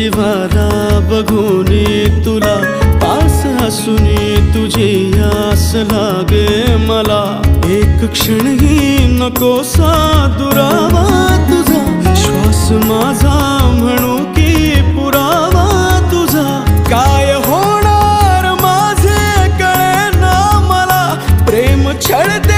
जीवाला बघून तुला पास हसूनी तुझे आस लागे मला. एक क्षणही नको सा दुरावा तुझा. श्वास माझा म्हणू की पुरावा तुझा. काय होणार माझे कळे ना मला? प्रेम छळते